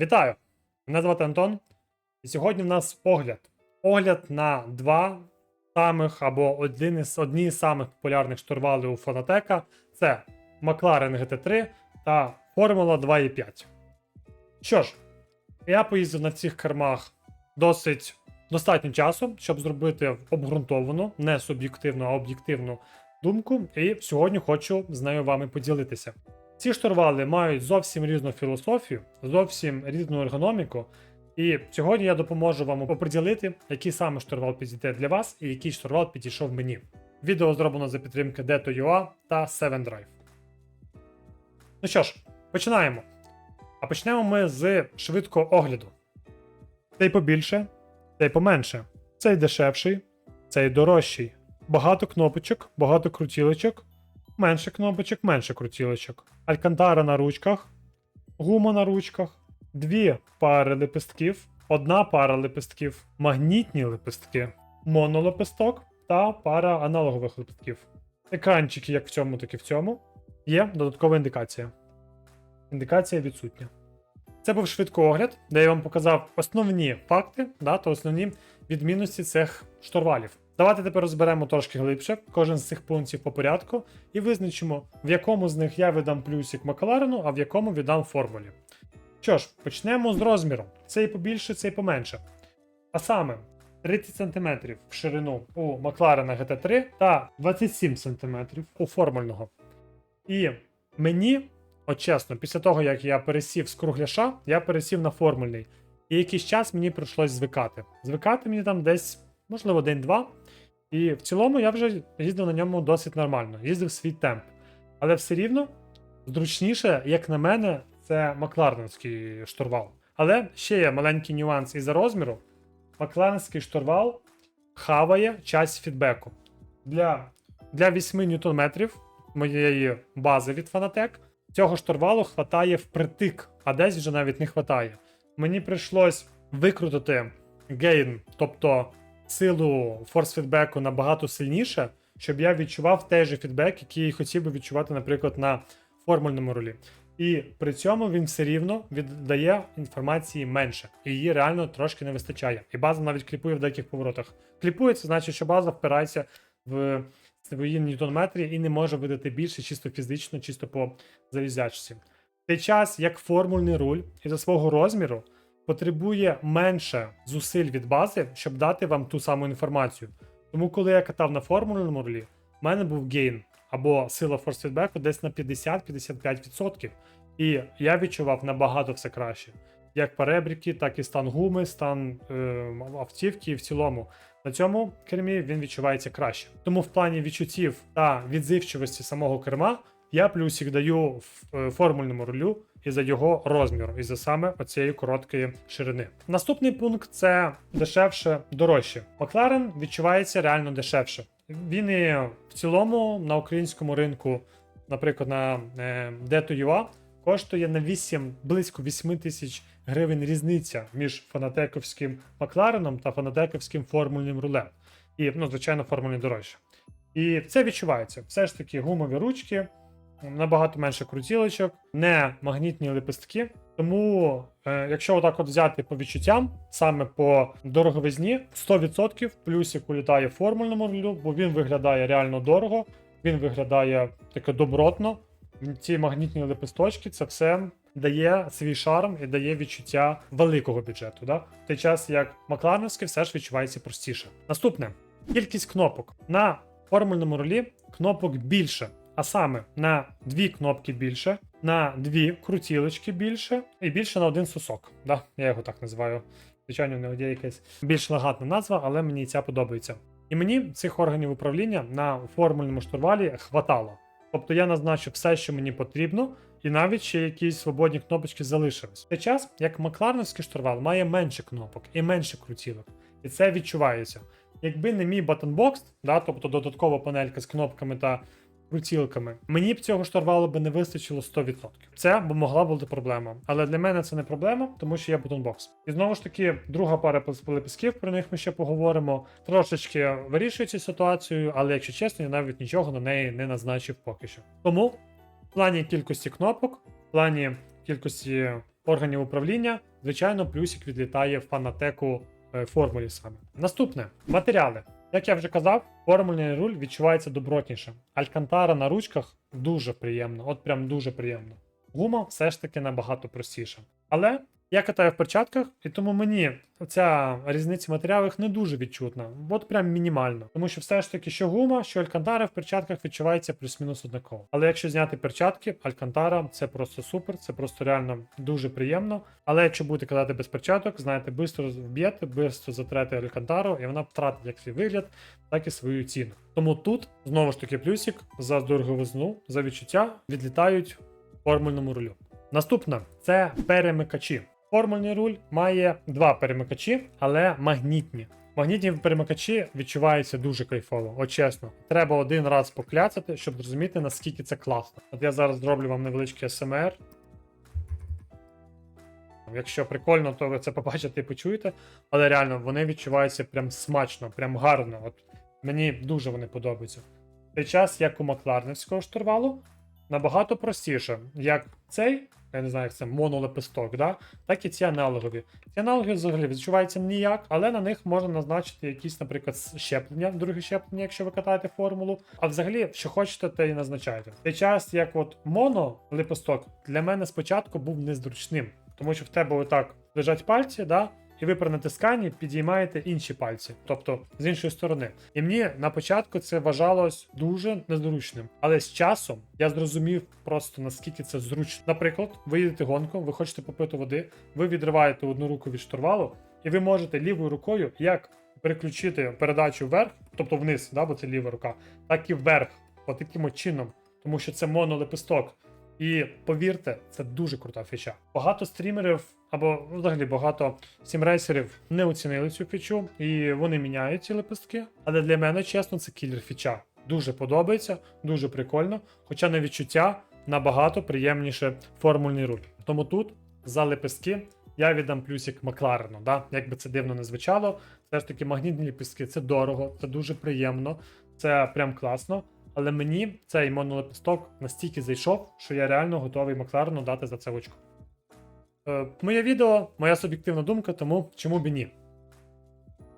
Вітаю! Мене звати Антон, і сьогодні в нас огляд. Огляд на два самих або один із, одні з самих популярних штурвалів у Фонатека це McLaren GT3 та Формула 2.5. Що ж, я поїздив на цих кермах досить достатньо часу, щоб зробити обґрунтовану, не суб'єктивну, а об'єктивну думку, і сьогодні хочу з нею вами поділитися. Ці штурвали мають зовсім різну філософію, зовсім різну ергономіку. І сьогодні я допоможу вам оприділити, який саме штурвал підійде для вас і який штурвал підійшов мені. Відео зроблено за підтримки Deto.ua та 7Drive. Ну що ж, починаємо. А почнемо ми з швидкого огляду. Цей побільше, цей поменше. Цей дешевший, цей дорожчий. Багато кнопочок, багато крутілочок, менше кнопочок, менше крутілочок. Алькантара на ручках, гума на ручках, дві пари лепестків, одна пара лепестків, магнітні лепестки, монолепесток та пара аналогових лепестків. Екранчики як в цьому, так і в цьому. Є додаткова індикація. Індикація відсутня. Це був швидкий огляд, де я вам показав основні факти да, та основні відмінності цих штурвалів. Давайте тепер розберемо трошки глибше кожен з цих пунктів по порядку і визначимо, в якому з них я видам плюсик Макларену, а в якому віддам формулі. Що ж, почнемо з розміру. Цей побільше, цей поменше. А саме 30 см в ширину у Макларена GT3 та 27 см у формульного. І мені, от чесно, після того, як я пересів з кругляша, я пересів на формульний. І якийсь час мені прийшлось звикати. Звикати мені там десь, можливо, день-два. І в цілому я вже їздив на ньому досить нормально, їздив свій темп. Але все рівно зручніше, як на мене, це Макларенський штурвал. Але ще є маленький нюанс із-за розміру. Макларенський штурвал хаває часть фідбеку. Для, для 8 ньютон-метрів моєї бази від Fanatec цього штурвалу хватає впритик, а десь вже навіть не хватає. Мені прийшлось викрутити гейн, тобто силу форс-фідбеку набагато сильніше, щоб я відчував той же фідбек, який хотів би відчувати, наприклад, на формульному рулі. І при цьому він все рівно віддає інформації менше, і її реально трошки не вистачає. І база навіть кліпує в деяких поворотах. Кліпує, це значить, що база впирається в свої ньютон-метрі і не може видати більше чисто фізично, чисто по залізячці. В той час, як формульний руль із-за свого розміру потребує менше зусиль від бази, щоб дати вам ту саму інформацію. Тому, коли я катав на формульному рулі, в мене був гейн або сила форс-фідбеку десь на 50-55%. І я відчував набагато все краще. Як перебріки, так і стан гуми, стан е, автівки і в цілому. На цьому кермі він відчувається краще. Тому в плані відчуттів та відзивчивості самого керма я плюсик даю в е, формульному рулю і за його розміру, і за саме оцієї короткої ширини. Наступний пункт це дешевше, дорожче. Макларен відчувається реально дешевше. Він і в цілому на українському ринку, наприклад, на е, Deto.ua коштує на 8, близько 8 тисяч гривень різниця між фанатековським Маклареном та фанатековським формульним рулем. І, ну, звичайно, формульний дорожче. І це відчувається. Все ж таки гумові ручки, набагато менше крутілочок, не магнітні лепестки. Тому, е, якщо отак от взяти по відчуттям, саме по дороговизні, 100% плюсик улітає в формульному рулю, бо він виглядає реально дорого, він виглядає таке добротно. Ці магнітні лепесточки, це все дає свій шарм і дає відчуття великого бюджету. Да? В той час як Макларновське все ж відчувається простіше. Наступне кількість кнопок на формульному рулі кнопок більше. А саме на дві кнопки більше, на дві крутілочки більше, і більше на один сосок. Да? Я його так називаю. Звичайно, нього є якась більш лагатна назва, але мені ця подобається. І мені цих органів управління на формульному штурвалі хватало. Тобто я назначив все, що мені потрібно, і навіть ще якісь свободні кнопочки залишились. Той час, як Макларновський штурвал має менше кнопок і менше крутілок, і це відчувається. Якби не мій батонбокс, да, тобто додаткова панелька з кнопками та крутілками, мені б цього штурвалу би не вистачило 100%. Це б могла бути проблема. Але для мене це не проблема, тому що є батонбокс. І знову ж таки, друга пара лепестків, про них ми ще поговоримо. Трошечки вирішує цю ситуацію, але якщо чесно, я навіть нічого на неї не назначив поки що. Тому в плані кількості кнопок, в плані кількості органів управління, звичайно, плюсик відлітає в фанатеку е, формулі саме. Наступне матеріали. Як я вже казав, формульний руль відчувається добротніше. Алькантара на ручках дуже приємно, от прям дуже приємно. Гума все ж таки набагато простіша. Але я катаю в перчатках, і тому мені ця різниця в не дуже відчутна, от прям мінімально. Тому що все ж таки, що гума, що алькантара в перчатках відчувається плюс-мінус однаково. Але якщо зняти перчатки, алькантара це просто супер, це просто реально дуже приємно. Але якщо будете катати без перчаток, знаєте, швидко вб'єте, швидко затрете алькантару, і вона втратить як свій вигляд, так і свою ціну. Тому тут знову ж таки плюсик за дороговизну, за відчуття відлітають формульному рулю. Наступна це перемикачі. Формульний руль має два перемикачі, але магнітні. Магнітні перемикачі відчуваються дуже кайфово, от чесно. Треба один раз покляцати, щоб зрозуміти, наскільки це класно. От я зараз зроблю вам невеличкий СМР. Якщо прикольно, то ви це побачите і почуєте. Але реально вони відчуваються прям смачно, прям гарно. От мені дуже вони подобаються. Той час, як у Макларневського штурвалу, набагато простіше, як цей, я не знаю, як це монолепесток, да? так і ці аналогові. Ці аналоги взагалі відчуваються ніяк, але на них можна назначити якісь, наприклад, щеплення, друге щеплення, якщо ви катаєте формулу. А взагалі, що хочете, те і назначайте. В час, як от монолепесток, для мене спочатку був незручним, тому що в тебе отак лежать пальці, да? І ви при натисканні підіймаєте інші пальці, тобто з іншої сторони. І мені на початку це вважалось дуже незручним. Але з часом я зрозумів просто наскільки це зручно. Наприклад, ви їдете гонку, ви хочете попити води, ви відриваєте одну руку від штурвалу, і ви можете лівою рукою як переключити передачу вверх, тобто вниз, да, бо це ліва рука, так і вверх, от таким чином, тому що це монолепесток. І повірте, це дуже крута фіча. Багато стрімерів або взагалі багато сімрейсерів не оцінили цю фічу, і вони міняють ці лепестки. Але для мене, чесно, це кілер фіча. Дуже подобається, дуже прикольно. Хоча на відчуття набагато приємніше формульний руль. Тому тут за лепестки я віддам плюсик Макларену. Да? Як би це дивно не звучало, все ж таки магнітні лепестки це дорого, це дуже приємно, це прям класно. Але мені цей монолепесток настільки зайшов, що я реально готовий Макларену дати за це очко. Е, моє відео, моя суб'єктивна думка, тому чому б і ні.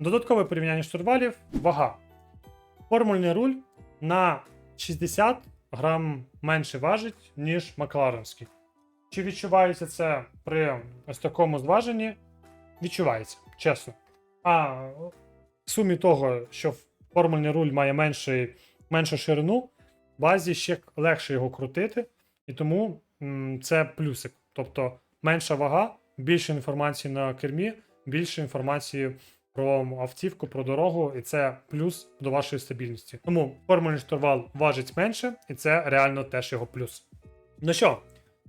Додаткове порівняння штурвалів, вага. Формульний руль на 60 грам менше важить, ніж Макларенський. Чи відчувається це при ось такому зваженні? Відчувається, чесно. А в сумі того, що формульний руль має менший, меншу ширину, в базі ще легше його крутити, і тому м, це плюсик. Тобто менша вага, більше інформації на кермі, більше інформації про автівку, про дорогу, і це плюс до вашої стабільності. Тому формульний штурвал важить менше, і це реально теж його плюс. Ну що,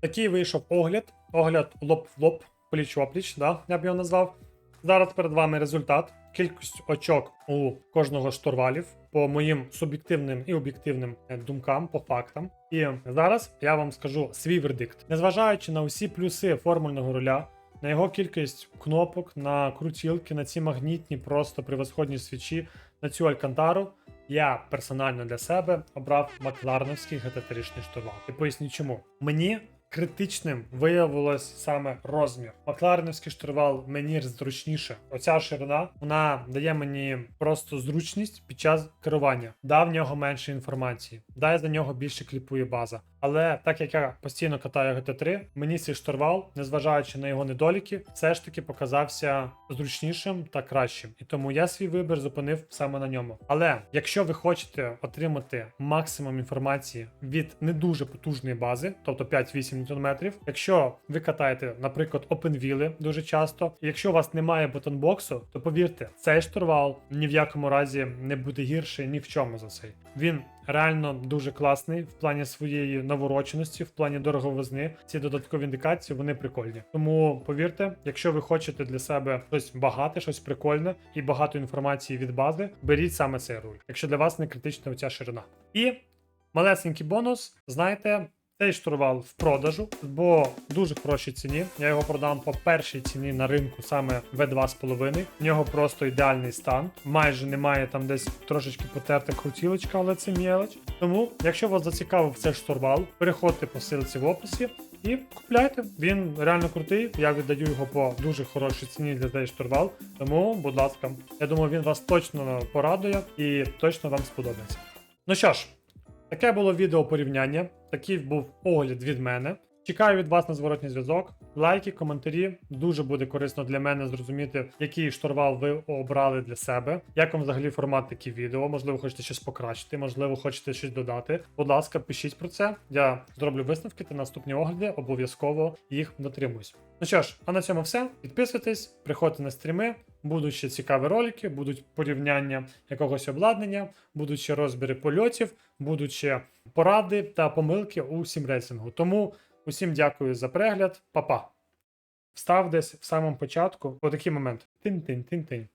такий вийшов огляд. Огляд лоб в лоб, пліч опліч, да, я б його назвав. Зараз перед вами результат. Кількість очок у кожного з штурвалів по моїм суб'єктивним і об'єктивним е, думкам, по фактам. І зараз я вам скажу свій вердикт. Незважаючи на усі плюси формульного руля, на його кількість кнопок, на крутілки, на ці магнітні, просто превосходні свічі, на цю алькантару, я персонально для себе обрав Макларновський GT3 штурвал. І поясню чому. Мені критичним виявилось саме розмір. Макларенівський штурвал мені зручніше. Оця ширина вона дає мені просто зручність під час керування. Да, в нього менше інформації, да, за нього більше кліпує база. Але так як я постійно катаю GT3, мені цей штурвал, незважаючи на його недоліки, все ж таки показався зручнішим та кращим. І тому я свій вибір зупинив саме на ньому. Але якщо ви хочете отримати максимум інформації від не дуже потужної бази, тобто 5-8 Нм, якщо ви катаєте, наприклад, опенвіли дуже часто, і якщо у вас немає ботонбоксу, то повірте, цей штурвал ні в якому разі не буде гірший ні в чому за цей. Він реально дуже класний в плані своєї навороченості, в плані дороговизни. Ці додаткові індикації вони прикольні. Тому повірте, якщо ви хочете для себе щось багате, щось прикольне і багато інформації від бази, беріть саме цей руль, якщо для вас не критична оця ширина. І малесенький бонус, знаєте. Цей штурвал в продажу, бо дуже хорошій ціні. Я його продам по першій ціні на ринку саме V2,5. В нього просто ідеальний стан. Майже немає там десь трошечки потерта крутілочка, але це мелоч. Тому, якщо вас зацікавив цей штурвал, переходьте по ссылці в описі. і купляйте. Він реально крутий. Я віддаю його по дуже хорошій ціні для цей штурвал. Тому, будь ласка, я думаю, він вас точно порадує і точно вам сподобається. Ну що ж, таке було відео порівняння. Такий був огляд від мене. Чекаю від вас на зворотній зв'язок. Лайки, коментарі. Дуже буде корисно для мене зрозуміти, який штурвал ви обрали для себе. Як вам взагалі формат таких відео? Можливо, хочете щось покращити, можливо, хочете щось додати. Будь ласка, пишіть про це. Я зроблю висновки та наступні огляди, обов'язково їх дотримуюсь. Ну що ж, а на цьому все. Підписуйтесь, приходьте на стріми. Будуть ще цікаві ролики, будуть порівняння якогось обладнання, будуть ще розбіри польотів, будуть ще поради та помилки у сімрейсингу. Тому усім дякую за перегляд, Па-па! Встав десь в самому початку отакий момент. Тин-тин-тин-тин.